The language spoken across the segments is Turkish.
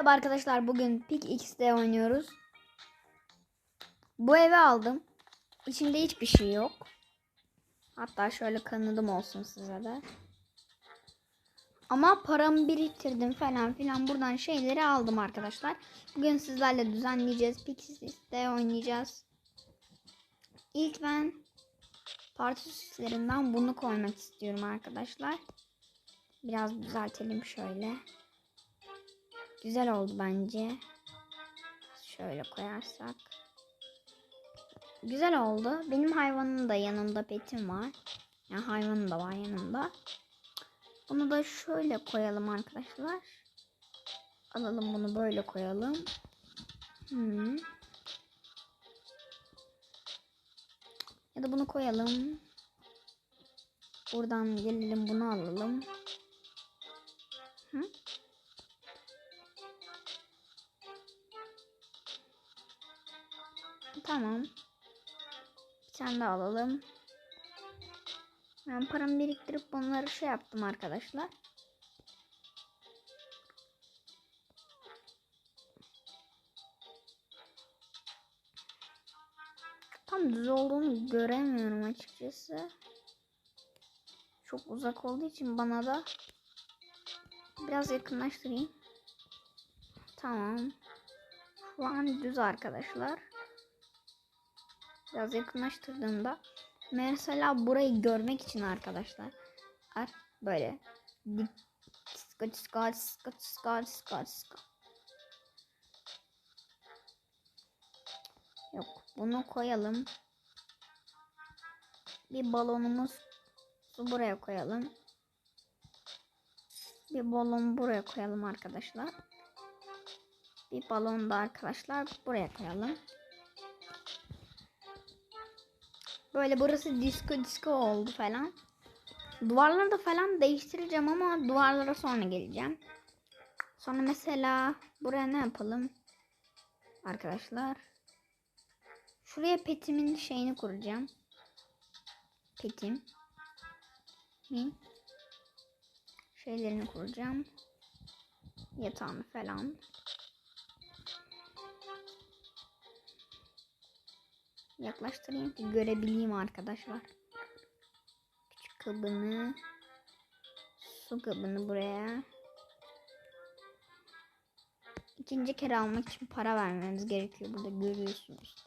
Merhaba arkadaşlar bugün Pik X'de oynuyoruz. Bu evi aldım. İçinde hiçbir şey yok. Hatta şöyle kanıdım olsun size de. Ama paramı biriktirdim falan filan buradan şeyleri aldım arkadaşlar. Bugün sizlerle düzenleyeceğiz. Pik X'de oynayacağız. İlk ben parti süslerinden bunu koymak istiyorum arkadaşlar. Biraz düzeltelim şöyle. Güzel oldu bence. Şöyle koyarsak. Güzel oldu. Benim hayvanım da yanımda petim var. Yani hayvanım da var yanımda. Bunu da şöyle koyalım arkadaşlar. Alalım bunu böyle koyalım. Hmm. Ya da bunu koyalım. Buradan gelelim bunu alalım. Hı? Tamam. Bir tane daha alalım. Ben paramı biriktirip bunları şey yaptım arkadaşlar. Tam düz olduğunu göremiyorum açıkçası. Çok uzak olduğu için bana da biraz yakınlaştırayım. Tamam. Şu an düz arkadaşlar. Biraz yakınlaştırdığımda mesela burayı görmek için arkadaşlar böyle disko disko disko disko disko disko Yok bunu koyalım. Bir balonumuz su buraya koyalım. Bir balon buraya koyalım arkadaşlar. Bir balon da arkadaşlar buraya koyalım. Böyle burası disco disco oldu falan. Duvarları da falan değiştireceğim ama duvarlara sonra geleceğim. Sonra mesela buraya ne yapalım? Arkadaşlar. Şuraya petimin şeyini kuracağım. Petim. Min. Şeylerini kuracağım. Yatağını falan. Yaklaştırayım ki görebileyim arkadaşlar. Küçük kabını su kabını buraya. İkinci kere almak için para vermemiz gerekiyor. Burada görüyorsunuz.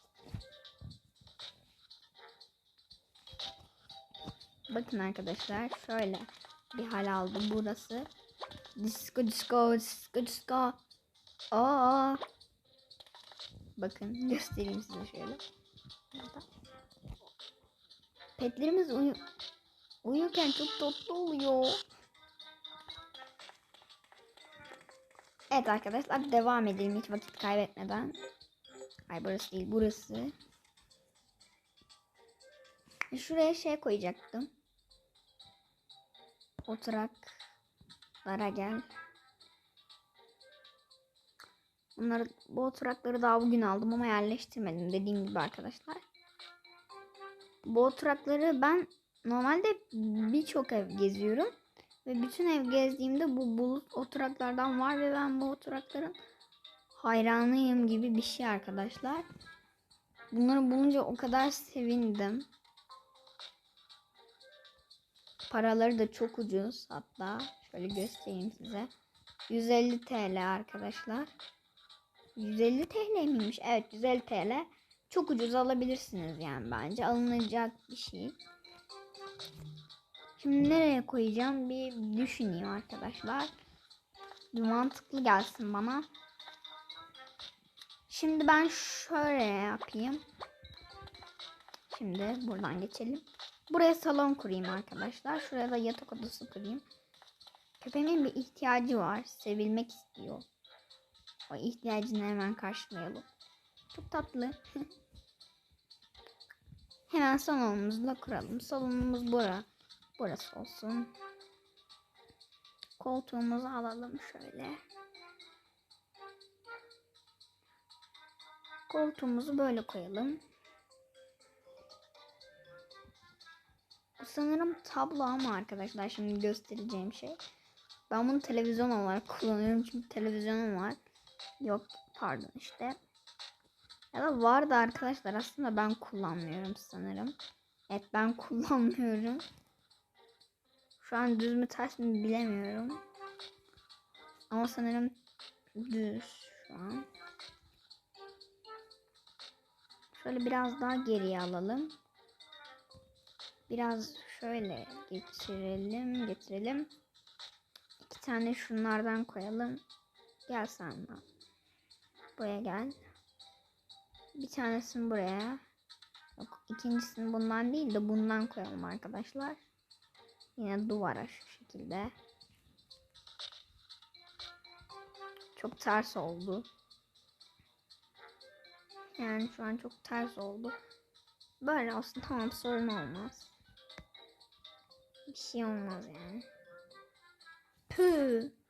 Bakın arkadaşlar şöyle bir hal aldı burası. Disco disco disco disco. Aa. Bakın göstereyim size şöyle. Petlerimiz uyu uyurken çok tatlı oluyor. Evet arkadaşlar devam edelim hiç vakit kaybetmeden. Ay burası değil burası. Şuraya şey koyacaktım. Oturaklara gel. Bunları bu oturakları daha bugün aldım ama yerleştirmedim dediğim gibi arkadaşlar. Bu oturakları ben normalde birçok ev geziyorum. Ve bütün ev gezdiğimde bu bulut oturaklardan var ve ben bu oturakların hayranıyım gibi bir şey arkadaşlar. Bunları bulunca o kadar sevindim. Paraları da çok ucuz hatta. Şöyle göstereyim size. 150 TL arkadaşlar. 150 TL miymiş? Evet 150 TL. Çok ucuz alabilirsiniz yani bence. Alınacak bir şey. Şimdi nereye koyacağım bir düşüneyim arkadaşlar. Mantıklı gelsin bana. Şimdi ben şöyle yapayım. Şimdi buradan geçelim. Buraya salon kurayım arkadaşlar. Şuraya da yatak odası kurayım. Köpeğimin bir ihtiyacı var. Sevilmek istiyor. O ihtiyacını hemen karşılayalım. Çok tatlı. hemen salonumuzu da kuralım. Salonumuz bura. Burası olsun. Koltuğumuzu alalım şöyle. Koltuğumuzu böyle koyalım. Sanırım tablo ama arkadaşlar şimdi göstereceğim şey. Ben bunu televizyon olarak kullanıyorum çünkü televizyonum var. Yok pardon işte. Ya da vardı arkadaşlar aslında ben kullanmıyorum sanırım. Evet ben kullanmıyorum. Şu an düz mü ters mi bilemiyorum. Ama sanırım düz şu an. Şöyle biraz daha geriye alalım. Biraz şöyle getirelim, getirelim. İki tane şunlardan koyalım. Gel sen. Buraya gel. Bir tanesini buraya. Yok, ikincisini bundan değil de bundan koyalım arkadaşlar. Yine duvara şu şekilde. Çok ters oldu. Yani şu an çok ters oldu. Böyle olsun tamam sorun olmaz. Bir şey olmaz yani. Püh.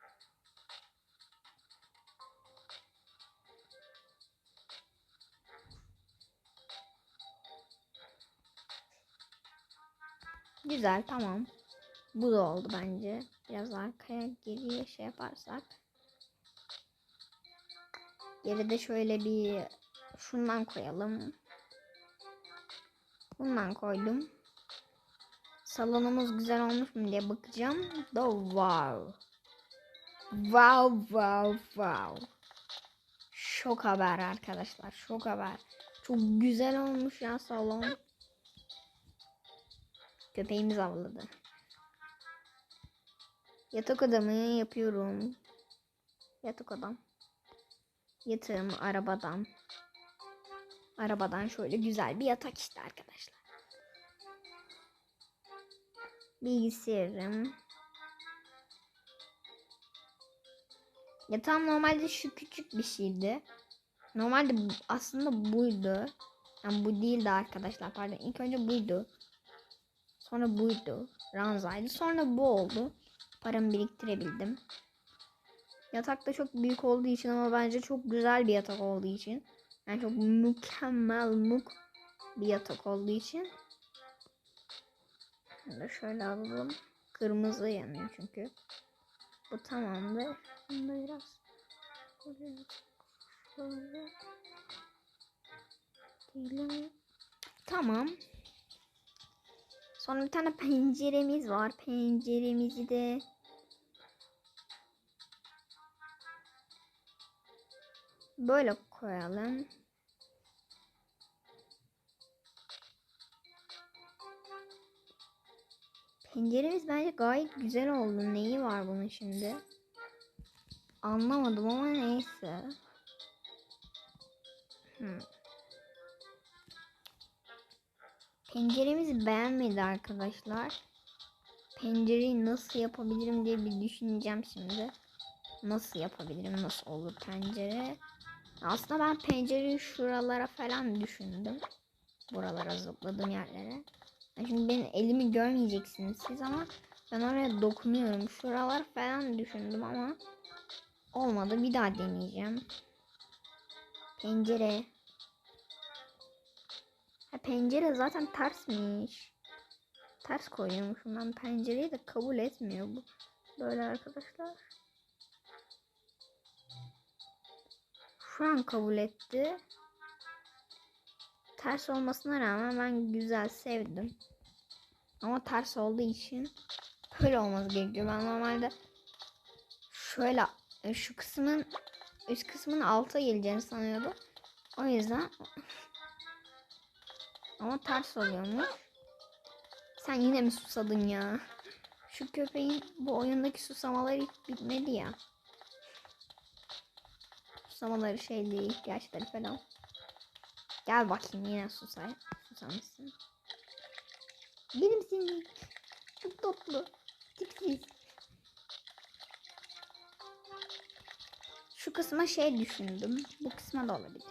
Güzel tamam. Bu da oldu bence. Biraz arkaya geriye şey yaparsak. Geride şöyle bir şundan koyalım. Bundan koydum. Salonumuz güzel olmuş mu diye bakacağım. Da wow. Wow wow wow. Şok haber arkadaşlar. Şok haber. Çok güzel olmuş ya salon. Köpeğimiz avladı. Yatak odamı yapıyorum. Yatak odam. Yatağım arabadan. Arabadan şöyle güzel bir yatak işte arkadaşlar. Bilgisayarım. Yatağım normalde şu küçük bir şeydi. Normalde aslında buydu. Yani bu değildi arkadaşlar pardon. İlk önce buydu. Sonra buydu. Ranzaydı. Sonra bu oldu. Paramı biriktirebildim. Yatak da çok büyük olduğu için ama bence çok güzel bir yatak olduğu için. Yani çok mükemmel muk bir yatak olduğu için. Bunu da şöyle alalım. Kırmızı yanıyor çünkü. Bu tamamdır. Bunu da biraz şöyle. Tamam. Sonra bir tane penceremiz var. Penceremizi de böyle koyalım. Penceremiz bence gayet güzel oldu. Neyi var bunun şimdi? Anlamadım ama neyse. Hmm. Penceremizi beğenmedi arkadaşlar. Pencereyi nasıl yapabilirim diye bir düşüneceğim şimdi. Nasıl yapabilirim? Nasıl olur pencere? Aslında ben pencereyi şuralara falan düşündüm. Buralara zıpladığım yerlere. Şimdi benim elimi görmeyeceksiniz siz ama ben oraya dokunuyorum. Şuralar falan düşündüm ama olmadı. Bir daha deneyeceğim. Pencere. Ha, pencere zaten tersmiş. Ters koyuyormuşum ben pencereyi de kabul etmiyor bu. Böyle arkadaşlar. Şu an kabul etti. Ters olmasına rağmen ben güzel sevdim. Ama ters olduğu için böyle olması gerekiyor. Ben normalde şöyle e, şu kısmın üst kısmın alta geleceğini sanıyordum. O yüzden ama ters oluyormuş. Sen yine mi susadın ya? Şu köpeğin bu oyundaki susamaları hiç bitmedi ya. Susamaları şey değil, ihtiyaçları falan. Gel bakayım yine susay. Susamışsın. Benim seni. Çok tatlı. Tipsiz. Şu kısma şey düşündüm. Bu kısma da olabilir.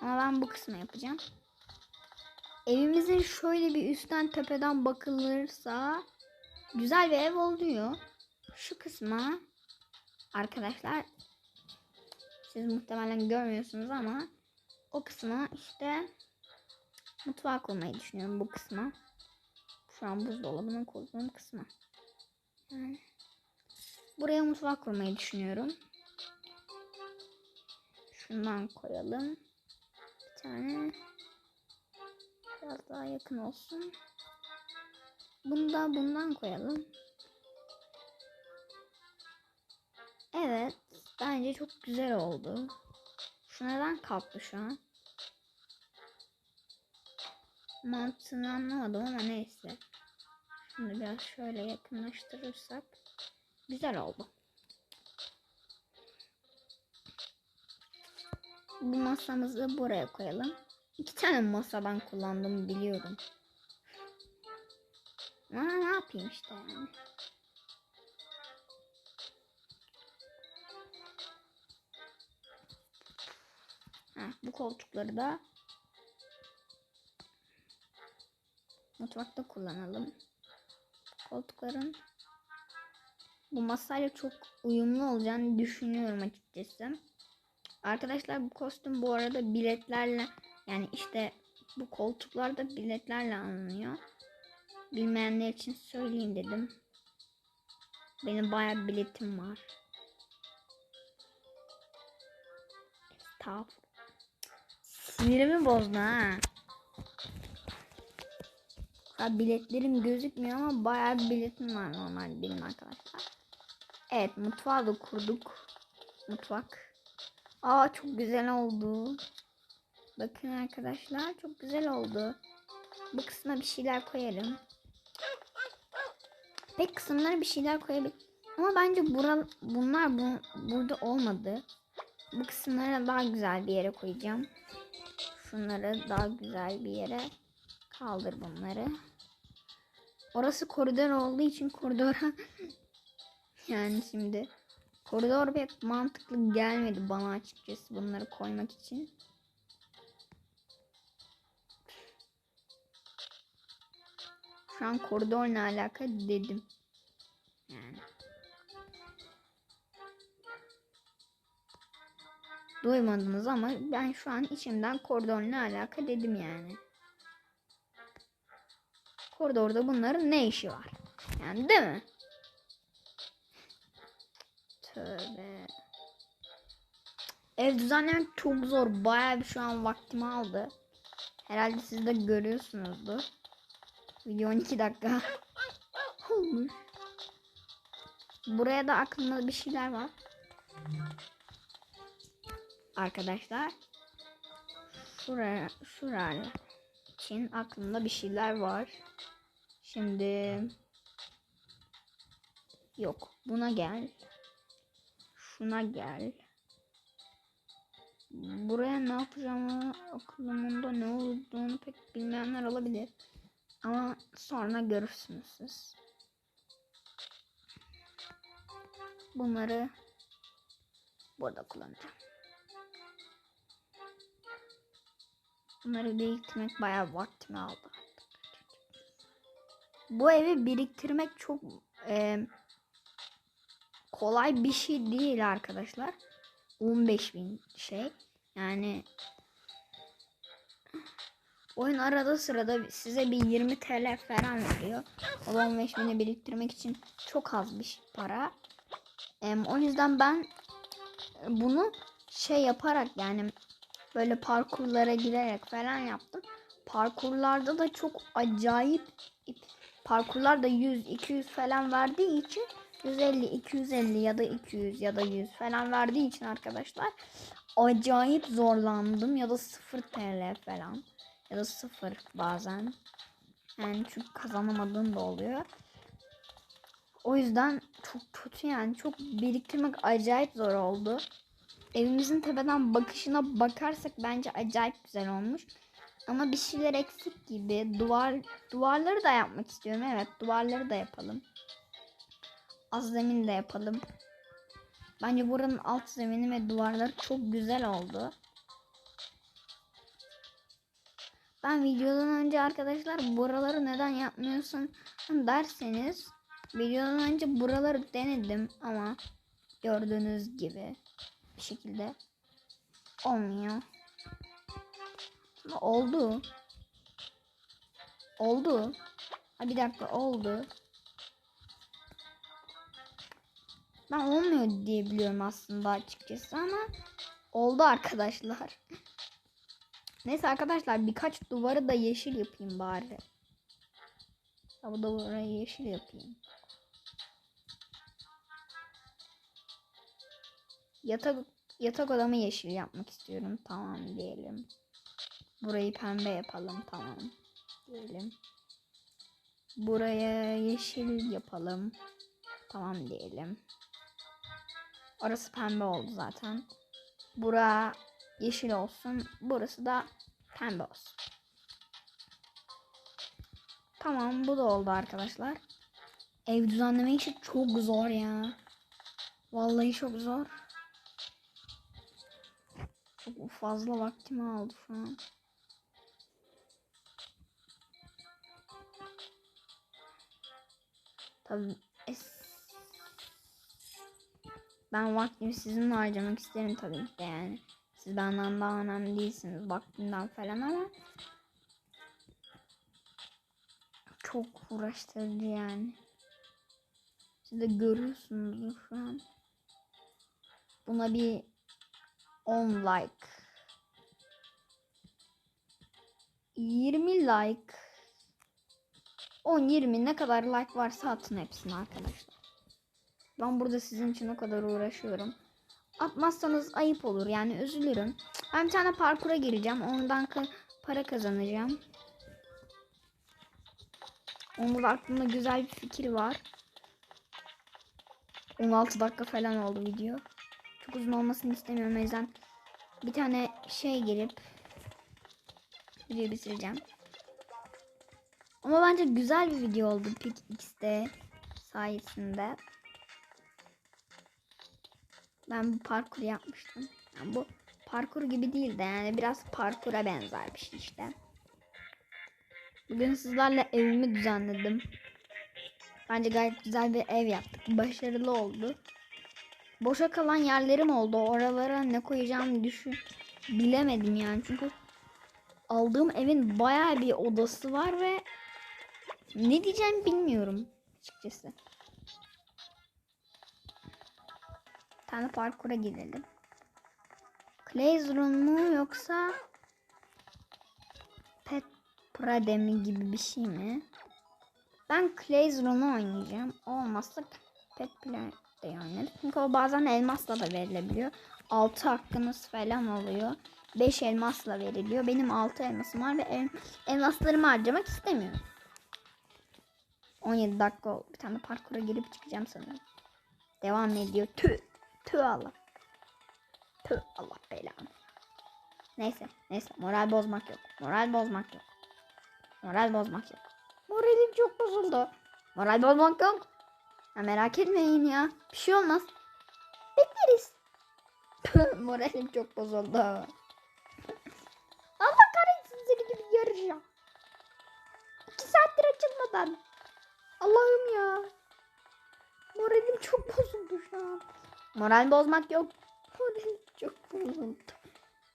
Ama ben bu kısma yapacağım. Evimizin şöyle bir üstten tepeden bakılırsa güzel bir ev oluyor. Şu kısma arkadaşlar siz muhtemelen görmüyorsunuz ama o kısma işte mutfağı koymayı düşünüyorum bu kısma. Şu an buzdolabının koyduğum kısma. Yani buraya mutfak kurmayı düşünüyorum. Şundan koyalım. Bir tane. Biraz daha yakın olsun. Bunu da bundan koyalım. Evet. Bence çok güzel oldu. Şu neden kalktı şu an? Mantığını anlamadım ama neyse. Şimdi biraz şöyle yakınlaştırırsak güzel oldu. Bu masamızı buraya koyalım. İki tane masa ben kullandım biliyorum. Ama ne yapayım işte yani. Heh, bu koltukları da mutfakta kullanalım. Koltukların bu masayla çok uyumlu olacağını düşünüyorum açıkçası. Arkadaşlar bu kostüm bu arada biletlerle yani işte bu koltuklar da biletlerle alınıyor. Bilmeyenler için söyleyeyim dedim. Benim bayağı biletim var. Estağfurullah. Sinirimi bozdu ha. Ha, biletlerim gözükmüyor ama bayağı bir biletim var normal benim arkadaşlar. Evet mutfağı da kurduk. Mutfak. Aa çok güzel oldu. Bakın arkadaşlar çok güzel oldu. Bu kısma bir şeyler koyarım. Pek kısımlara bir şeyler koyabilirim. Ama bence bura, bunlar bu, burada olmadı. Bu kısımlara daha güzel bir yere koyacağım. Şunları daha güzel bir yere kaldır bunları. Orası koridor olduğu için koridora yani şimdi koridor pek mantıklı gelmedi bana açıkçası bunları koymak için. Şu an koridor ne alaka dedim. Yani. Duymadınız ama ben şu an içimden koridor ne alaka dedim yani. Koridorda bunların ne işi var? Yani değil mi? Tövbe. Ev düzenlemek çok zor. Bayağı bir şu an vaktimi aldı. Herhalde siz de görüyorsunuzdur. Video 12 dakika olmuş. Buraya da aklımda bir şeyler var. Arkadaşlar. Şuraya, şuraya için aklımda bir şeyler var. Şimdi yok. Buna gel. Şuna gel. Buraya ne yapacağımı aklımda ne olduğunu pek bilmeyenler olabilir. Ama sonra görürsünüz siz. Bunları burada kullanacağım. Bunları biriktirmek bayağı vaktimi aldı. Bu evi biriktirmek çok e, kolay bir şey değil arkadaşlar. 15 bin şey. Yani oyun arada sırada size bir 20 TL falan veriyor. O da 15 bini biriktirmek için çok az bir para. E, o yüzden ben bunu şey yaparak yani böyle parkurlara girerek falan yaptım. Parkurlarda da çok acayip parkurlar da 100 200 falan verdiği için 150 250 ya da 200 ya da 100 falan verdiği için arkadaşlar acayip zorlandım ya da 0 TL falan ya da 0 bazen. Yani çünkü kazanamadığım da oluyor. O yüzden çok kötü yani çok biriktirmek acayip zor oldu. Evimizin tepeden bakışına bakarsak bence acayip güzel olmuş. Ama bir şeyler eksik gibi. Duvar duvarları da yapmak istiyorum. Evet, duvarları da yapalım. Az zemin de yapalım. Bence buranın alt zemini ve duvarları çok güzel oldu. Ben videodan önce arkadaşlar buraları neden yapmıyorsun derseniz videodan önce buraları denedim ama gördüğünüz gibi bir şekilde olmuyor. Ama oldu. Oldu. Ha bir dakika oldu. Ben olmuyor diye biliyorum aslında açıkçası ama Oldu arkadaşlar. Neyse arkadaşlar birkaç duvarı da yeşil yapayım bari. Ya bu duvarı yeşil yapayım. Yatak yatak odamı yeşil yapmak istiyorum. Tamam diyelim. Burayı pembe yapalım. Tamam diyelim. Buraya yeşil yapalım. Tamam diyelim. Orası pembe oldu zaten. Bura yeşil olsun. Burası da pembe olsun. Tamam bu da oldu arkadaşlar. Ev düzenleme işi çok zor ya. Vallahi çok zor. Çok fazla vaktimi aldı şu an. Tabii ben vaktimi sizinle harcamak isterim tabii ki de yani. Siz benden daha önemli değilsiniz vaktimden falan ama çok uğraştırıcı yani. Siz de görüyorsunuzdur şu an. Buna bir 10 like 20 like 10-20 ne kadar like varsa atın hepsini arkadaşlar. Ben burada sizin için o kadar uğraşıyorum. Atmazsanız ayıp olur yani üzülürüm. Ben bir tane parkura gireceğim. Ondan para kazanacağım. Onun da aklımda güzel bir fikir var. 16 dakika falan oldu video. Çok uzun olmasını istemiyorum o yüzden bir tane şey girip videoyu bitireceğim. Ama bence güzel bir video oldu Pick X'de sayesinde. Ben bu parkur yapmıştım. Yani bu parkur gibi değil de yani biraz parkura benzer bir şey işte. Bugün sizlerle evimi düzenledim. Bence gayet güzel bir ev yaptık. Başarılı oldu. Boşa kalan yerlerim oldu. Oralara ne koyacağımı düşün bilemedim yani. Çünkü aldığım evin bayağı bir odası var ve ne diyeceğimi bilmiyorum açıkçası. Tane parkura gidelim. Classroom mu yoksa Pet Prademi gibi bir şey mi? Ben Classroom'u oynayacağım. O olmazsa Pet Prademi oynarım. Çünkü o bazen elmasla da verilebiliyor. 6 hakkınız falan oluyor. 5 elmasla veriliyor. Benim 6 elmasım var ve el, elmaslarımı harcamak istemiyorum. 17 dakika oldu. Bir tane parkura girip çıkacağım sanırım. Devam ediyor. Tüh. Tüh Allah. Tüh Allah belanı. Neyse. Neyse. Moral bozmak yok. Moral bozmak yok. Moral bozmak yok. Moralim çok bozuldu. Moral bozmak yok. Ya merak etmeyin ya. Bir şey olmaz. Bekleriz. Moralim çok bozuldu. Allah kahretsin seni gibi yarışacağım. İki saattir açılmadan. Allah'ım ya. Moralim çok bozuldu şu an. Moral bozmak yok. Moralim çok bozuldu.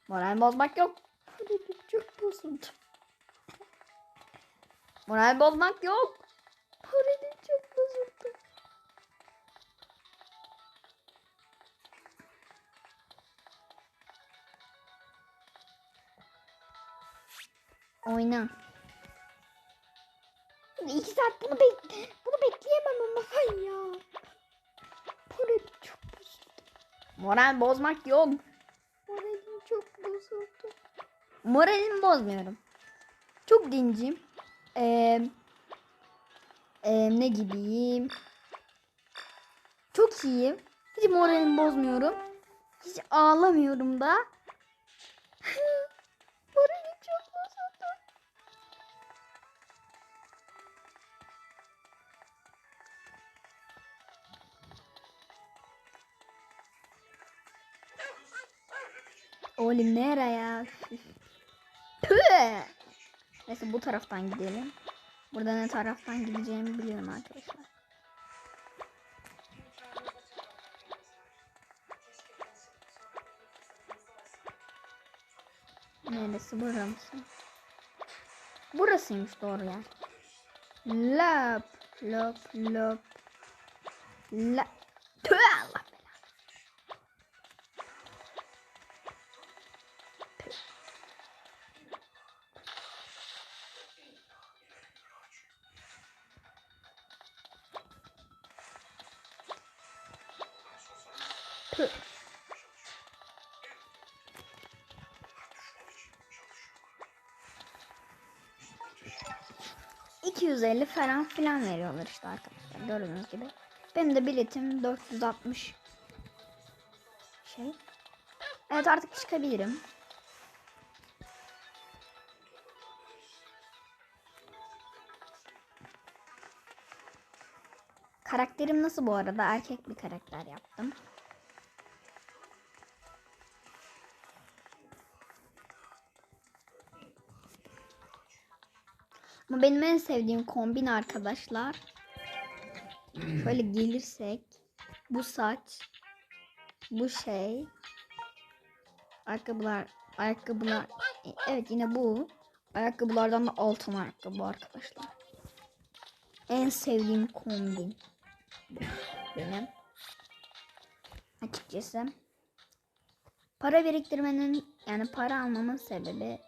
Moral bozmak yok. Moralim çok bozuldu. Moral bozmak yok. Moralim çok bozuldu. Oyna. İki saat bunu bek bunu bekleyemem ama hay ya. Moralim çok. Moral bozmak yok. Moralim çok bozuldu. Moralimi bozmuyorum. Çok dincim. Ee, ee, ne gibiyim? Çok iyiyim. Hiç moralimi bozmuyorum. Hiç ağlamıyorum da. Nereye? Tüh! Neyse bu taraftan gidelim. Burada ne taraftan gideceğimi biliyorum arkadaşlar. Neresi burası? Burasıymış doğru yer. Lop lop lop. La. ...250 falan filan veriyorlar işte arkadaşlar gördüğünüz gibi. Benim de biletim 460 şey. Evet artık çıkabilirim. Karakterim nasıl bu arada? Erkek bir karakter yaptım. Benim en sevdiğim kombin arkadaşlar. Şöyle gelirsek bu saç, bu şey, ayakkabılar, ayakkabılar. e, Evet yine bu. Ayakkabılardan da altın ayakkabı arkadaşlar. En sevdiğim kombin benim. Açıkçası. Para biriktirmenin yani para almamın sebebi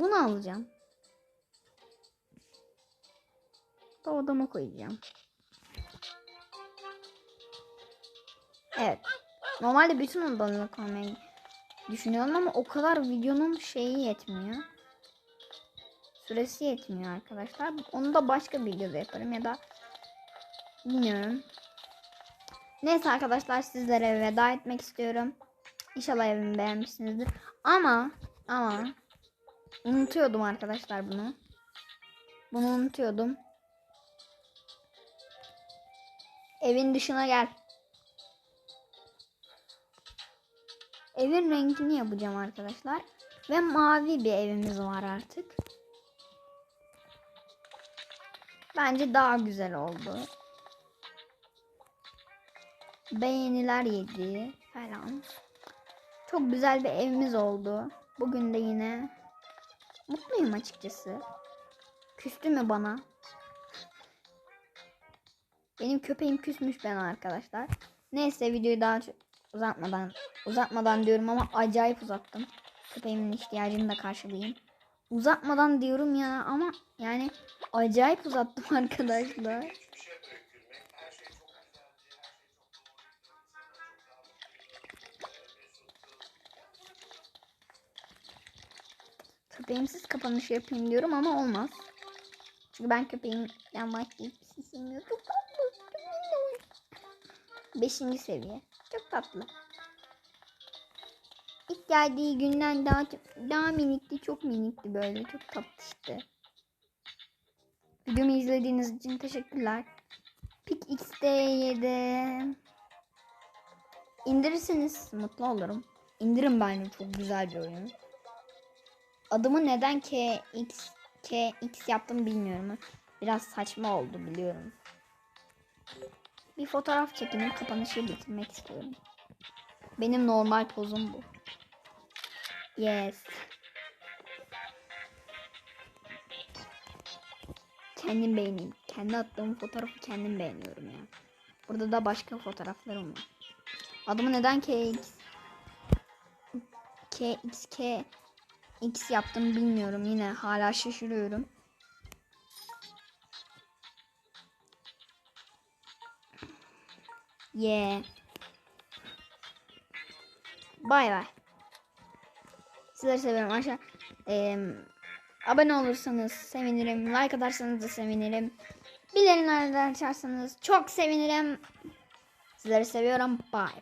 bunu alacağım. Da odama koyacağım. Evet. Normalde bütün odalarına koymayı düşünüyorum ama o kadar videonun şeyi yetmiyor. Süresi yetmiyor arkadaşlar. Onu da başka bir videoda yaparım ya da bilmiyorum. Neyse arkadaşlar sizlere veda etmek istiyorum. İnşallah evimi beğenmişsinizdir. Ama ama unutuyordum arkadaşlar bunu. Bunu unutuyordum. Evin dışına gel. Evin rengini yapacağım arkadaşlar. Ve mavi bir evimiz var artık. Bence daha güzel oldu. Beğeniler yedi falan. Çok güzel bir evimiz oldu. Bugün de yine mutluyum açıkçası. Küstü mü bana? Benim köpeğim küsmüş bana arkadaşlar. Neyse videoyu daha uzatmadan uzatmadan diyorum ama acayip uzattım. Köpeğimin ihtiyacını da karşılayayım. Uzatmadan diyorum ya ama yani acayip uzattım arkadaşlar. Köpeğimsiz kapanış yapayım diyorum ama olmaz. Çünkü ben köpeğin yanmak deyip sevmiyorum. Çok tatlı. Beşinci seviye. Çok tatlı. İlk geldiği günden daha daha minikti. Çok minikti böyle. Çok tatlı işte. Videomu izlediğiniz için teşekkürler. Pik XD7 indirirseniz mutlu olurum. İndirin bence çok güzel bir oyun. Adımı neden KX KX yaptım bilmiyorum. Biraz saçma oldu biliyorum. Bir fotoğraf çekinin kapanışı bitirmek istiyorum. Benim normal pozum bu. Yes. Kendim beğeneyim. Kendi attığım fotoğrafı kendim beğeniyorum ya. Burada da başka fotoğraflarım var. Adımı neden KX KXK X yaptım bilmiyorum yine hala şaşırıyorum. Yeah. Bay bay. Sizleri seviyorum aşağı. Ee, abone olursanız sevinirim. Like atarsanız da sevinirim. Bildirimlerden açarsanız çok sevinirim. Sizleri seviyorum. Bay.